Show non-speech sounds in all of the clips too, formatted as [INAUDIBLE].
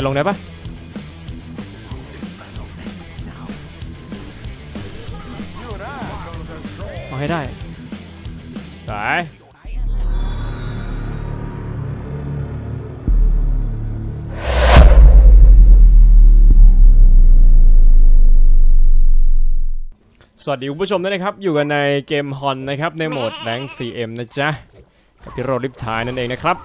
นลงได้ปะเอาให้ได้สายสวัสดีคุณผู้ชมด้วยนะครับ อยู่กันในเกมฮอนนะครับ ในโหมดแรง 4M นะจ๊ะ กับพี่โรลิฟทายนั่นเองนะครับ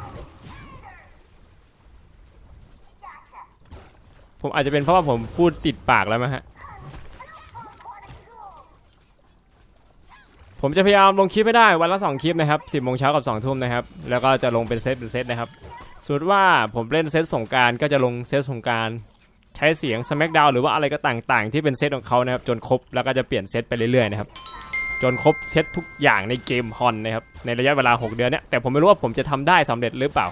ผมอาจจะเป็นเพราะว่าผมพูดติดปากแล้วมั้งฮะ ผมจะพยายามลงคลิปไม่ได้วันละ 2 คลิปนะครับ10โมงเช้ากับ2ทุ่มนะครับ แล้วก็จะลงเป็นเซตเป็นเซตนะครับสมมติว่าผมเล่นเซตสงกรารก็จะลงเซตสงกรารใช้เสียง Smackdown หรือว่าอะไรก็ต่างๆ ที่เป็นเซตของเขานะครับจนครบแล้วก็จะเปลี่ยนเซตไปเรื่อยๆนะครับจนครบเซตทุกอย่างในเกมฮอนนะครับในระยะเวลา 6 เดือนเนี่ยแต่ผมไม่รู้ว่าผมจะทำได้สำเร็จหรือเปล่า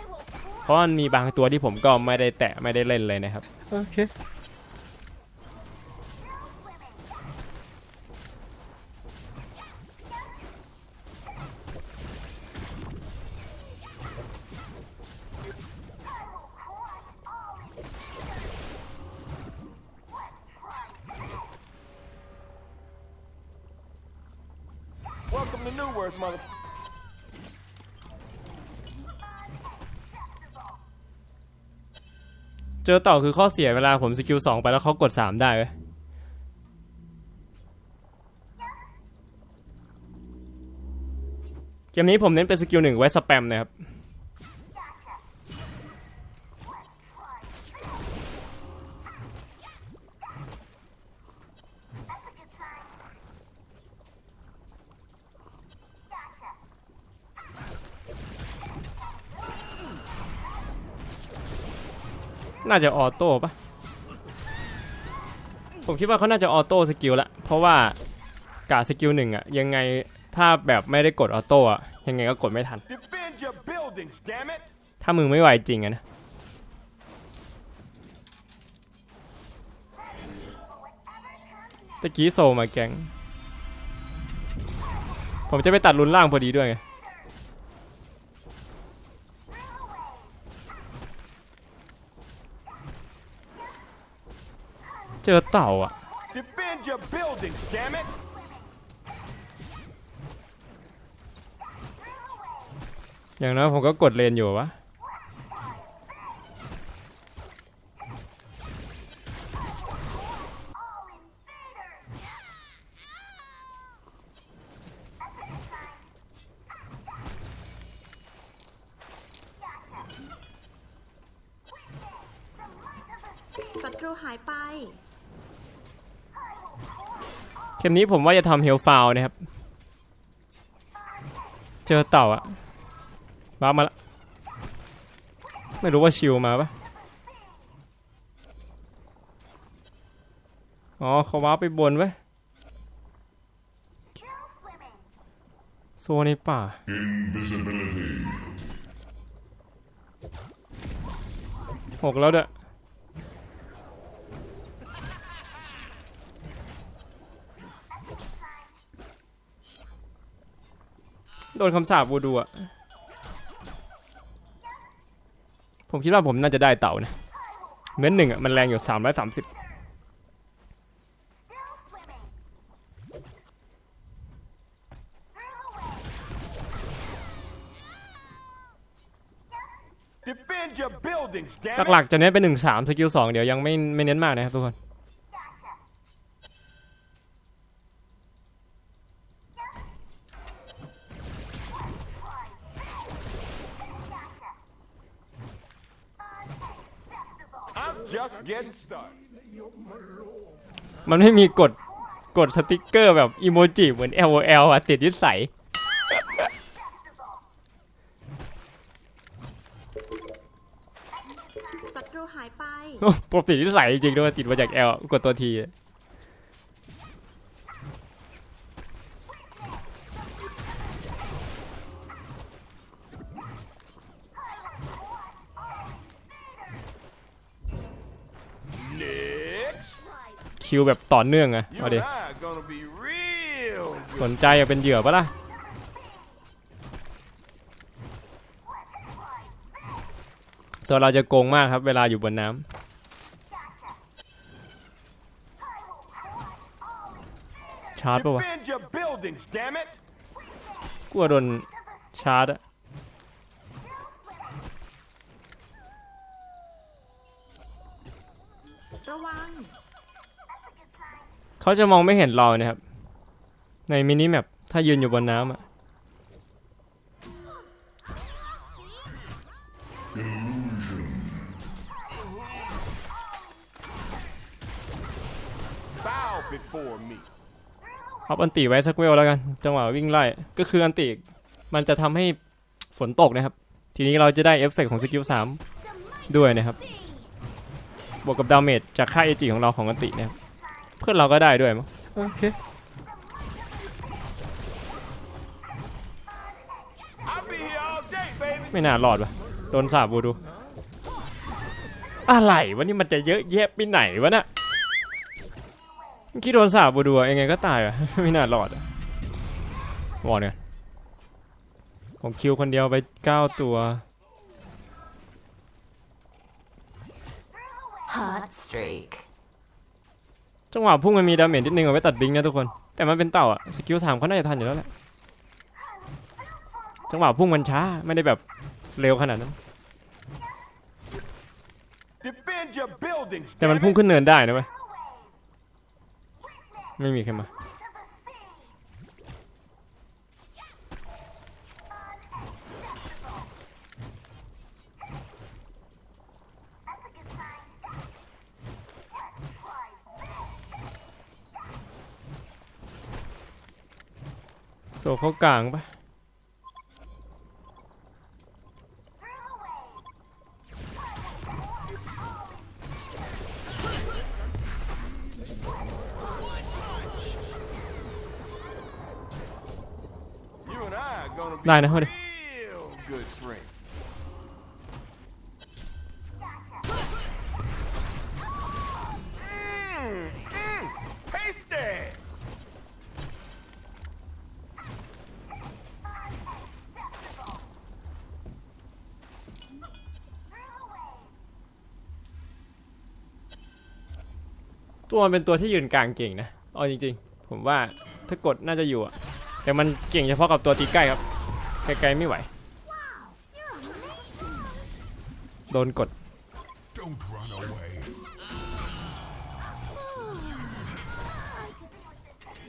เพราะมันมีบางตัวที่ผมก็ไม่ได้แตะไม่ได้เล่นเลยนะครับ โอเค จอต่อคือข้อเสียเวลาผมสกิลสองไปแล้วเขากดสามได้ไหมเกมนี้ผมเน้นเป็นสกิลหนึ่งไว้สแปมนะครับ น่าจะออโต้ปะผมคิดว่าเขาน่าจะออโต้สกิลละ เพราะว่ากาสกิลหนึ่งอะยังไงถ้าแบบไม่ได้กดออโต้อะยังไงก็กดไม่ทัน Defend your buildings, damn it! ถ้ามือไม่ไหวจริงอะนะตะกี้โซมาแกง ผมจะไปตัดรุนล่างพอดีด้วยไง จอเต่าอะ Defend your buildings, damn it! อย่างน้อยผมก็กดเลนอยู่วะ ศัตรูหายไป เกมนี้ผมว่าจะทำเฮลฟาวนะครับ เจอเต่าอะว้ามาละ ไม่รู้ว่าชิวมาปะอ๋อเขาว้าไปบนไว้โซนในป่า หกแล้วเด้อ โดนคำสาปวูดูอะผมคิดว่าผมน่าจะได้เต่านะเม้นหนึ่งอะมันแรงอยู่สามร้อยสามสิบ Defend your buildings, damn หลัก it! ๆจะเน้นเป็นหนึ่งสามสกิลสองเดี๋ยวยังไม่ไม่เน้นมากนะครับทุกคน มันไม่มีกดกดสติกเกอร์แบบอีโมจิเหมือน LOL อะติดนิสัยศัตรูหายไปปกตินิสัยจริงๆด้วยติดมาจาก L กดตัวที คิวแบบต่อเนื่องอะมาดิสนใจอยากเป็นเหยื่อปะล่ะตัวเราจะโกงมากครับ เวลาอยู่บนน้ำชาร์จปะวะกลัวโดนชาร์จอะ เขาจะมองไม่เห็นเรานะครับ ในมินิแมปถ้ายืนอยู่บนน้ำอะเอาอันติไว้สักเวลแล้วกัน จังหวะวิ่งไล่ก็คืออันติมันจะทำให้ฝนตกนะครับ ทีนี้เราจะได้เอฟเฟกต์ของสกิล3ด้วยนะครับ บวกกับดาเมจจากค่าเอจิของเราของอันตินะครับ เพื่อนเราก็ได้ด้วยมั้งโอเค I'll be here all day, baby. ไม่น่ารอดวะโดนสาบบูดู อะไรวะนี่มันจะเยอะแยะไปไหนวะน่ะเมื่อกี้โดนสาบบูดูอะยังไงก็ตายอะไม่น่ารอดอะวอดเนี่ยผมคิวคนเดียวไปเก้าตัว Hot streak. จังหวะพุ่งมันมีดาเมจนิดนึงเอาไว้ตัดบิงนะทุกคน แต่มันเป็นเต่าอะสกิลสามเขาน่าจะทันอยู่แล้วแหละ จังหวะพุ่งมันช้าไม่ได้แบบเร็วขนาดนั้น แต่มันพุ่งขึ้นเนินได้นะเว้ยไม่มีใครมา โซเข้ากลางปะ You and I are gonna be ได้นะเฮ้ย ตัวมันเป็นตัวที่ยืนกลางเก่งนะเอาจริงๆ ผมว่าถ้ากดน่าจะอยู่อะแต่มันเก่งเฉพาะกับตัวตีใกล้ครับไกลๆไม่ไหว โดนกด Don't run away.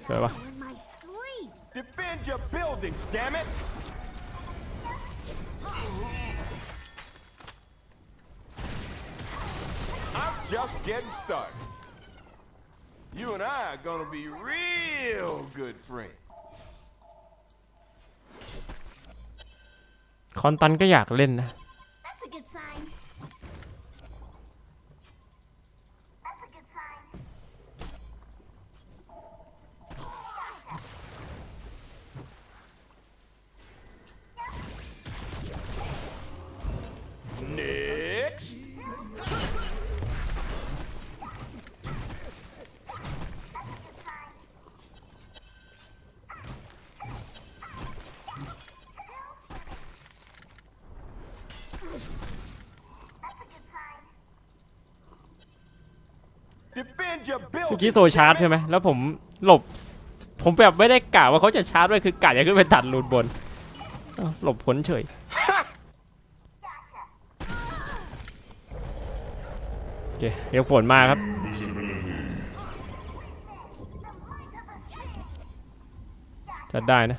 สวยปะ in my sleep Defend your buildings, damn it. I'm just getting started. You and I are gonna be real good friends. คอนตันก็อยากเล่นนะ มื่อกี้โซชาร์จใช่ไหมแล้วผมหลบ ผมแบบไม่ได้กะว่าเขาจะชาร์จด้วยคือกะจะขึ้นไปตัดรูดบนอ้าวหลบพ้นเฉย โอเค เดี๋ยวฝนมาครับ จัดได้นะ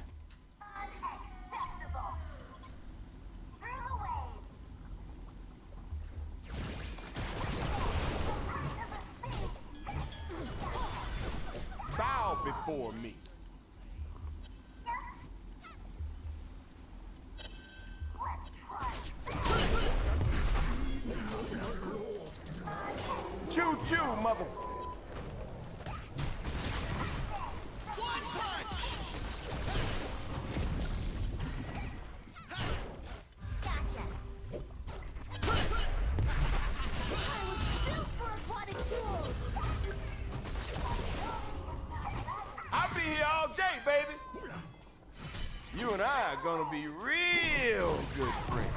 You and I are gonna be real good friends.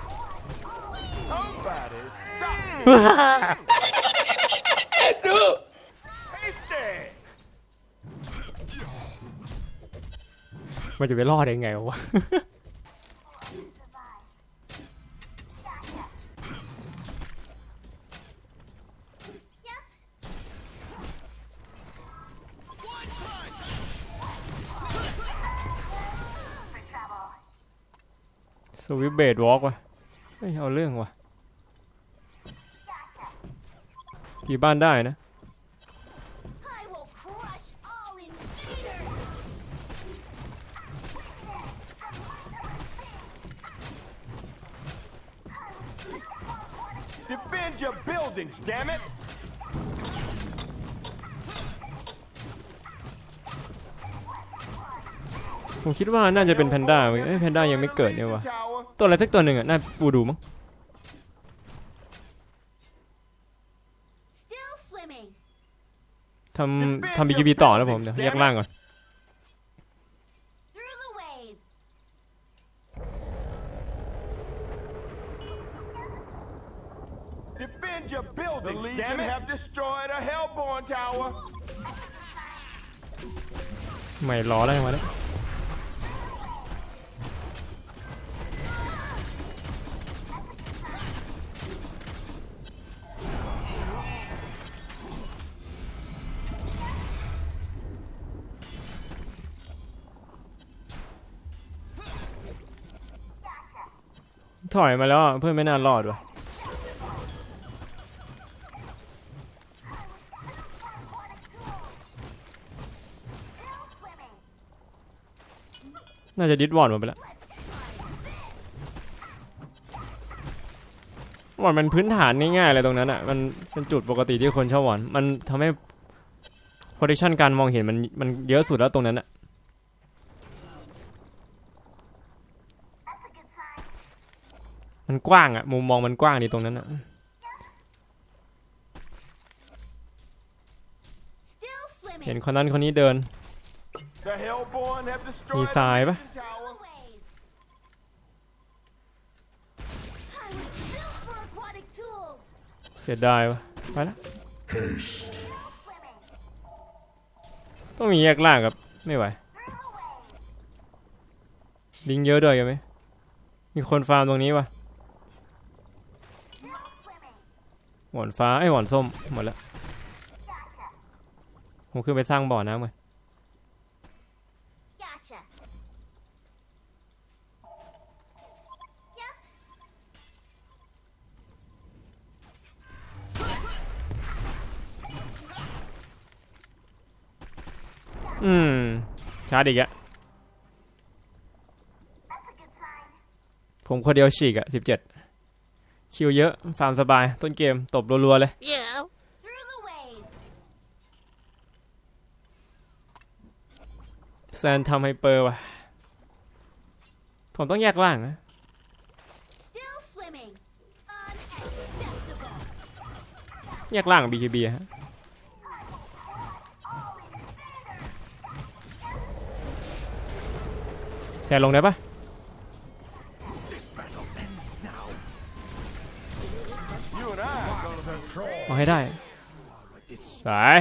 Somebody stop me! [LAUGHS] no! Hasty! มันจะไปรอดได้ไงวะ [LAUGHS] ิเบดวอล์กวะเฮ้ยเอาเรื่องวะกี่บ้านได้นะ Defend your buildings, damn it! ผมคิดว่าน่าจะเป็นแพนด้าเว้ยเอ้ยแพนด้ายังไม่เกิดเนี่ยวะ Tower. ตัวอะไรสักตัวหนึ่งอะน่าปูดูมั้ง Still swimming. ทำทำบีกีบีต่อนะผมเดี๋ยวแยกล่างก่อน Through the waves. Defend your buildings, the Legion damn it! have destroyed a Hellborn tower. ไม่รอได้มาแล้ว ถอยมาแล้วเพื่อนไม่น่ารอดว่ะน่าจะดิสวอร์ดมดไปแล้ววอร์ดมันพื้นฐานง่ายๆเลยตรงนั้นอะมันเป็นจุดปกติที่คนชอบวอร์ดมันทำให้ position การมองเห็นมันมันเยอะสุดแล้วตรงนั้นอะ That's a good sign. มันกว้างอะมุมมองมันกว้างดีตรงนั้นอะ Still เห็น swimming. คนนั้นคนนี้เดิน The Hellborn have destroyed Ni the sai ba? Legion tower. Through the waves. I was built for aquatic tools. เสียดายวะไปแล้ว Haste. Swimming. ต้องมีแยกล่างครับไม่ไหว Through the waves. ลิงเยอะด้วยกันไหมมีคนฟาร์มตรงนี้วะ หวอนฟ้าไอ้ยหวอนส้มหมดแล้ว Gotcha. ผมขึ้นไปสร้างบ่อน้ำกัน Gotcha. Yep. อืมชาร์จอีกอะ That's a good sign. ผมคนเดียวฉีกอะสิบเจ็ด คิวเยอะฟาร์มสบาย ต้นเกมตบรัวๆเลย Through the waves. แซนทำไฮเปอร์ว่ะ ผมต้องแยกล่างนะ Still swimming. Unacceptable. แยกล่างกับ BKB ฮะแซนลงได้ปะ เอาให้ได้ สาย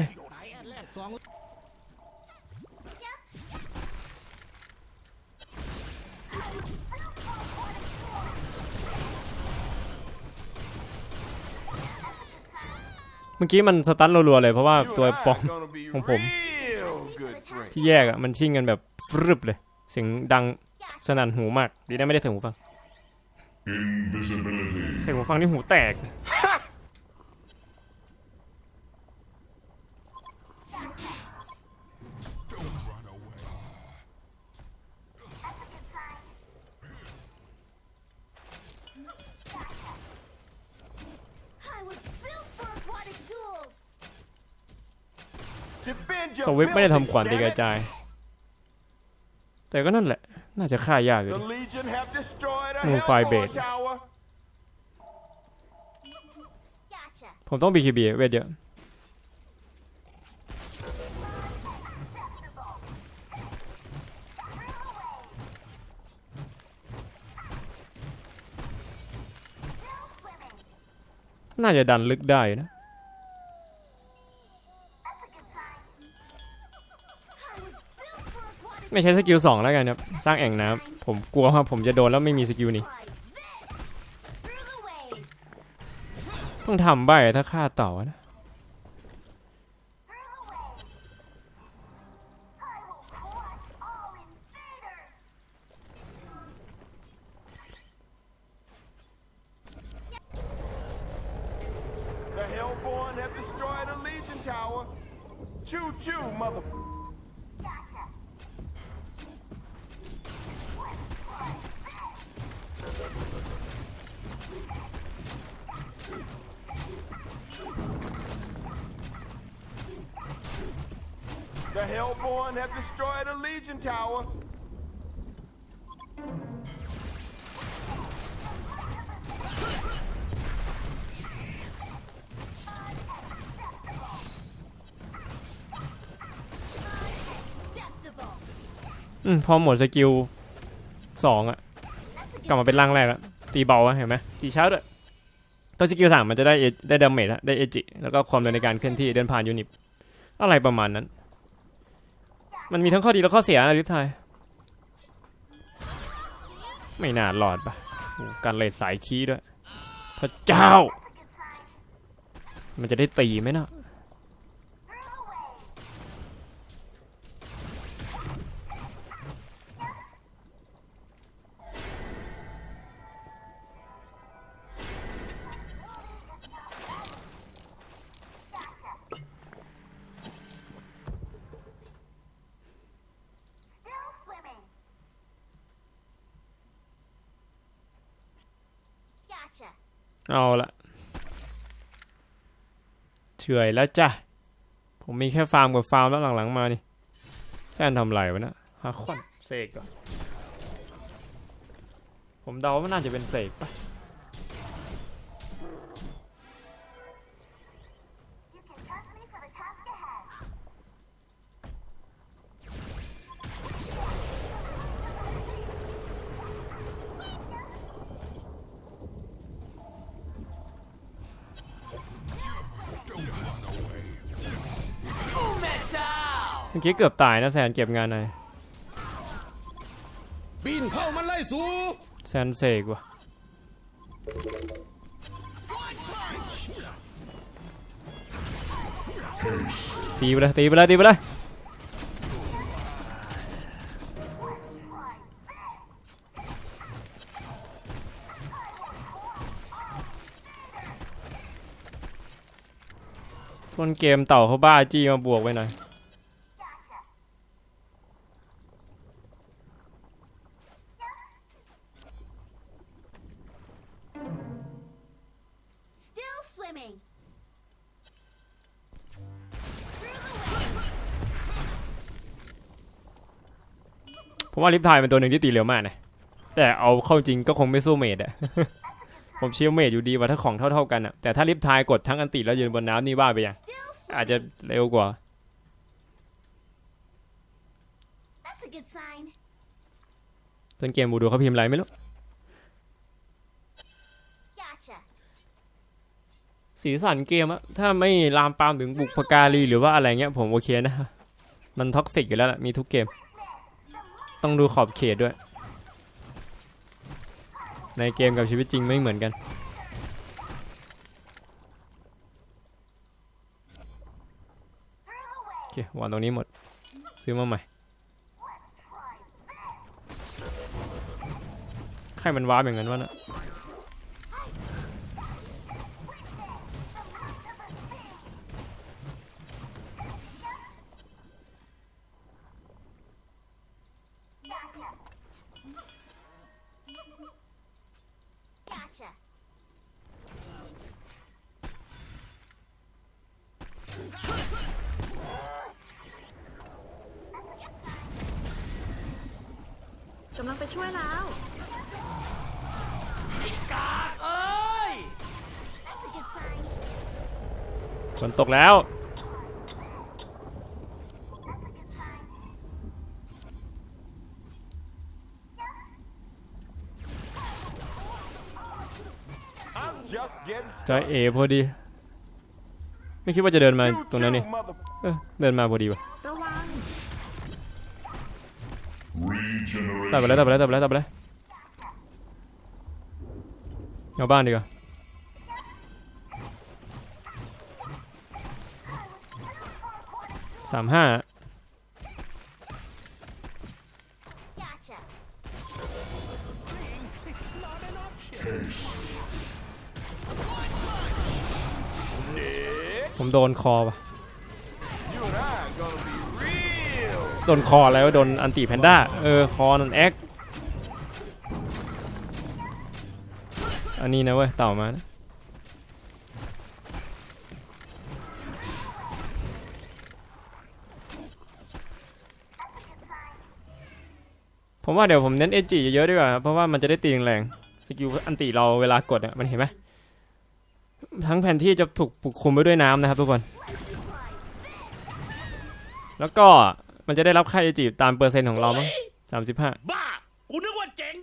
เมื่อกี้มันสตันรัวๆเลยเพราะว่า you ตัว and I ปอม are gonna be ของผม real good friends. ที่แยกอะมันชิ่งกันแบบฟรึบเลย เสียงดังสนั่นหูมาก ดีนะไม่ได้ถึงหูฟัง Invisibility. เสียงหูฟังที่หูแตก ส your วิปไม่ได้ทำขวัญตี buildings, กระ damn it. จาย แต่ก็นั่นแหละ น่าจะฆ่ายากอยู่ The ดิ Legion have destroyed a Move fire Hellborn bait. tower. Gotcha. ผมต้อง BKB เวทเยอะน่าจะดันลึกได้อยู่นะ ไม่ใช้สกิลสองแล้วกันครับ สร้างแอ่งน้ำผมกลัวว่าผมจะโดนแล้วไม่มีสกิลนี้ ต้องทำใบถ้าฆ่าเต่านะนะ motherfucker. Gotcha. The Hellborn have destroyed a Legion Tower. Acceptable. อืมพอหมดสกิลสองอะ That's a กลับ good มาเป็นร่างแรกแล้วตีเบาอะเห็นไหมตีช้าด้วยตัวสกิลสามมันจะได้ A- ได้ดาเมจอะได้เอจิแล้วก็ความเร็วในการเคลื่อนที่เดินผ่านยูนิตอะไรประมาณนั้น มันมีทั้งข้อดีและข้อเสียนะลิฟทายไม่น่าหลอดปะการเลยสายคีด้วย พระเจ้า มันจะได้ตีไหมเนาะ เอาละเฉยแล้วจ้ะ ผมมีแค่ฟาร์มกับฟาร์มแล้วหลังๆมานี่แซนทำไรวะนะฮาคอนเสกก่อนผมเดาว่าน่าจะเป็นเสกปะ เมื่อกี้เกือบตายนะแซนเก็บงานหน่อยบินเข้ามันไล่สูแซนเสกว่ะตีไปเลยตีไปเลยตีไปเลยต้นเกมเต่าเขาบ้าจี้มาบวกไว้หน่อย ว่าลิฟทายเป็นตัวหนึ่งที่ตีเร็วมากนะ แต่เอาเข้าจริงก็คงไม่สู้เมดอะ ผมเชียร์เมดอยู่ดีว่าถ้าของเท่าๆกันอะแต่ถ้าลิฟทายกดทั้งอันติแล้วยืนบนน้ำนี่บ้าไปยัง Still อาจ swimming. จะเร็วกว่า That's a good sign. ต้นเกมบูดูเขาพิมพ์อะไรไม่รู้ Gotcha. สีสันเกมอะถ้าไม่ลามปามถึงบุกพการีหรือว่าอะไรเงี้ยผมโอเคนะ มันท็อกซิกอยู่แล้วล่ะมีทุกเกม ต้องดูขอบเขตด้วย ในเกมกับชีวิตจริงไม่เหมือนกัน โอเควางตรงนี้หมด ซื้อมาใหม่ ใครมันว้าอย่างนั้นวะน่ะ ตกแล้ว จอยเอพอดี ไม่คิดว่าจะเดินมาตรงนั้นนี่เดินมาพอดีวะระตัดไปเลยตัดไปเลยตัดไปเลยตัดไปเลยเอาบ้านดีกว่า สามห้า Gotcha. Haste. ผมโดนคอป่ะ You and I are gonna be real โดนคอแล้วโดนอันติแพนด้า เออ คอนันแอคอันนี้นะเว้ย เต่ามานะ ผมว่าเดี๋ยวผมเน้นเอจิเยอะๆดีกว่า เพราะว่ามันจะได้ตีแรงๆสกิลอันติเราเวลากดเนี่ยมันเห็นไหมทั้งแผนที่จะถูกปกคลุมไปด้วยน้ำนะครับทุกคน แล้วก็มันจะได้รับค่าเอจิตามเปอร์เซ็นต์ของเรามั้งสามสิบห้าบ้ากูนึกว่าเจ๋ง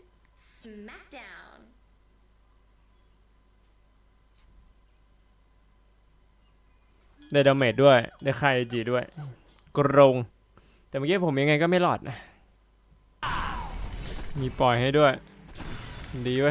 Smackdown. ได้ดาเมจด้วย ได้ค่าเอจิด้วย กรง แต่เมื่อกี้ผมยังไงก็ไม่รอดนะ มีปล่อยให้ด้วย ดีไว้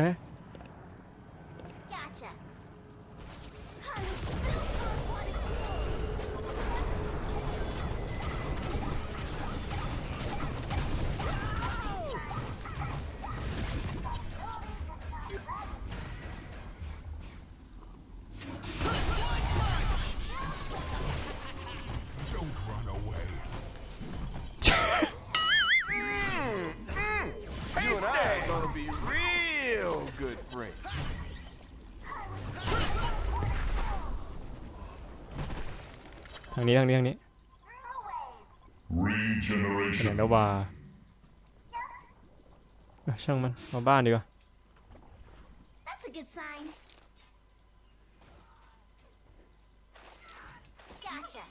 นี้ทางนี้ทางนี้ไหน Regeneration. แล้วว่าเอ้ยช่างมันมาบ้านดีกว่า That's a good sign. Gotcha.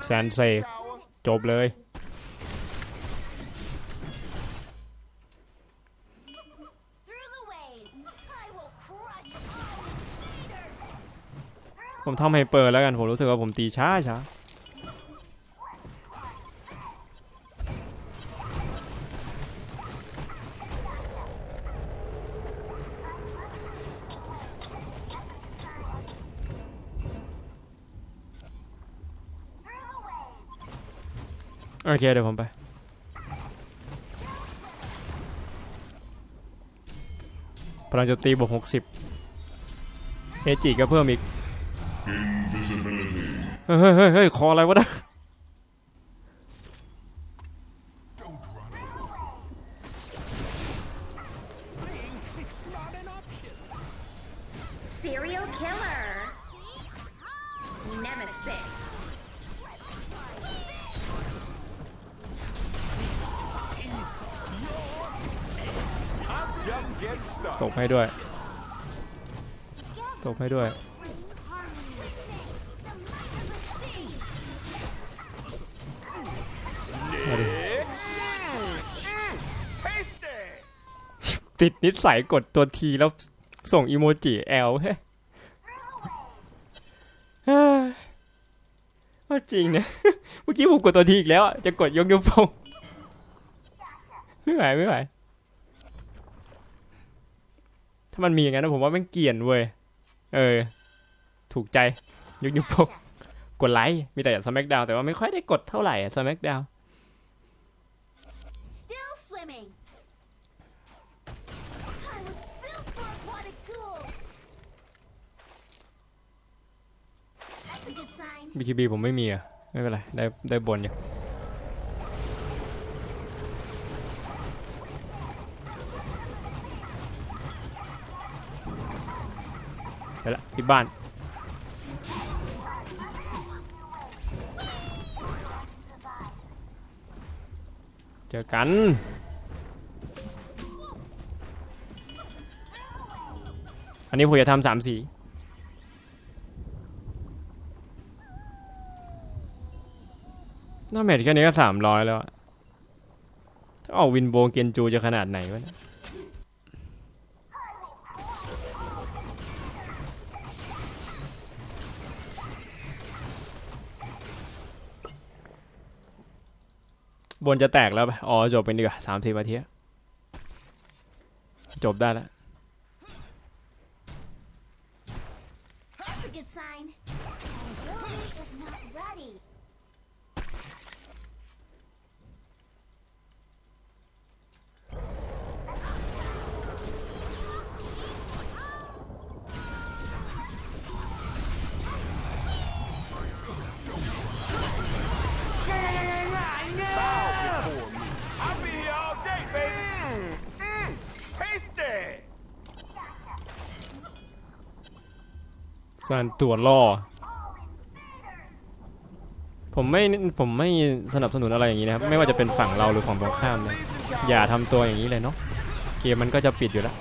The จบเลย ผมทำห้เปิดแล้วกัน ผมรู้สึกว่าผมตีช้าช้า โอเคเดี๋ยวผมไป พลังโจมตีบวกหกสิบเอจิก็เพิ่มอีก เฮ้ยเฮ้ยเฮ้ยเฮ้ยคออะไรวะนะ ตกให้ด้วย ตกให้ด้วย ติดนิสัยกดตัวทีแล้วส่งอีโมจิแอลเฮ้ยเฮ้ยว่าจริงเนี่ยเมื่อกี้ผมกดตัวทีอีกแล้ว จะกดยกนิ้วโป้งไม่ไหวไม่ไหว ถ้ามันมีอย่างนั้นนะผมว่าแม่งเกลียนเว้ย เออ ถูกใจยกนิ้วโป้งกดไลค์ มีแต่สมักดาวแต่ว่าไม่ค่อยได้กดเท่าไหร่สมักดาว Still swimming. I was built for aquatic tools. That's a good sign. BKB ผมไม่มีอะ ไม่เป็นไร ได้ได้บนอยู่ ไปละที่บ้าน เจอกัน อันนี้ผมจะทำสามสีน้าเมทแค่นี้ก็สามร้อยแล้ว ถ้าออกวินโบเกนจูจะขนาดไหนวะเนี่ย บนจะแตกแล้วไปอ๋อจบเป็นดีกว่าสามสิบนาทีจบได้แล้ว สานตัวล่อ ผมไม่ผมไม่สนับสนุนอะไรอย่างนี้นะครับไม่ว่าจะเป็นฝั่งเราหรือฝั่งตรงข้ามนะอย่าทำตัวอย่างนี้เลยเนาะเกมมันก็จะปิดอยู่แล้ว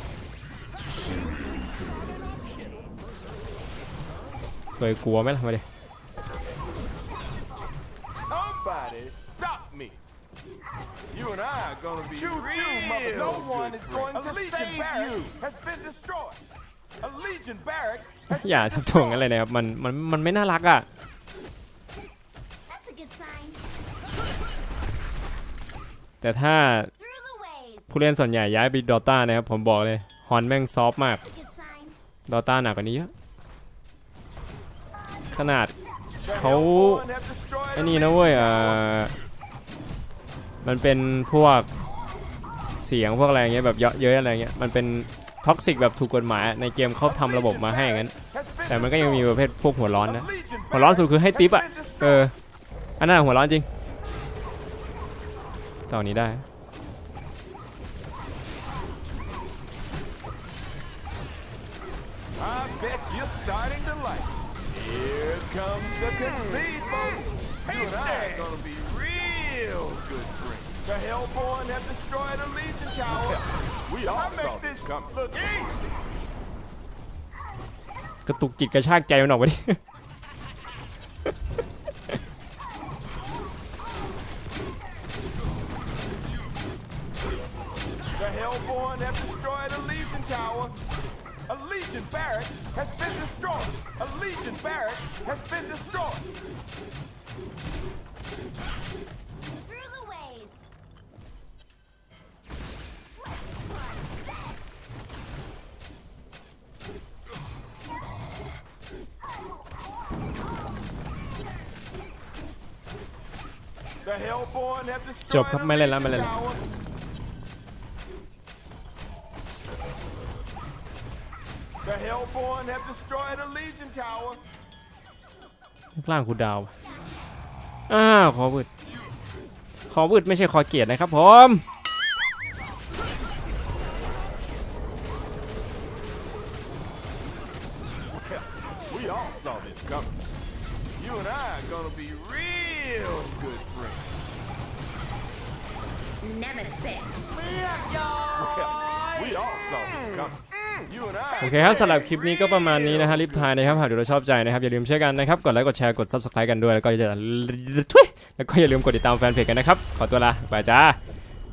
เคยกลัวไหมล่ะมาดิ Somebody stop me. You and I are gonna be choo choo, mother. No one is going to save you. Has been destroyed. A Legion barracks has อย่าทำตัวอย่างนั้นเลยนะครับมันมันมันไม่น่ารักอะ That's a good sign. แต่ถ้า Through the waves. ผู้เล่นส่วนใหญ่ย้ายไปดอต้านะครับผมบอกเลยฮอนแม่งซอฟต์มาก That's a good sign. ดอต้าหนักกว่านี้เยอะขนาด The Khẩu- Hellborn have destroyed ไอ้ a นี่นะเว้ย Legion เอ่ tower. อมันเป็นพวกเสียงพวกอะไรเงี้ยแบบเยอะเยอะอะไรเงี้ยมันเป็น ท็อกซิกแบบถูกกฎหมายในเกมเขาทำระบบมาให้งั้น แต่มันก็ยังมีประเภทพวกหัวร้อนนะ หัวร้อนสุดคือให้ติปอะ เออ อันนั้นหัวร้อนจริงตอนนี้ได้ comes the conceit boat. Hey, you and gonna be real good friends. The Hellborn have destroyed a Legion tower. We all I make this look easy. กระตุกจิตกระชากใจมันออกมาดิ The Hellborn have destroyed a Legion tower. A Legion barrack has been destroyed. A Legion barrack has been destroyed. จบครับไม่เล่นแล้วไม่เล่นแล้วล่างคูดาว อ้าว ขอบืดขอบืดไม่ใช่ขอเกียรตินะครับผม เคครับสำหรับคลิปนี้ก็ประมาณนี้นะฮะรีบทายนะครับหากดูเราชอบใจนะครับอย่าลืมช่วยกันนะครับกดไลค์กดแชร์กด subscribe กันด้วยแล้วก็อย่าแล้วก็อย่าลืมกดติดตามแฟนเพจกันนะครับขอตัวลาบายจ้า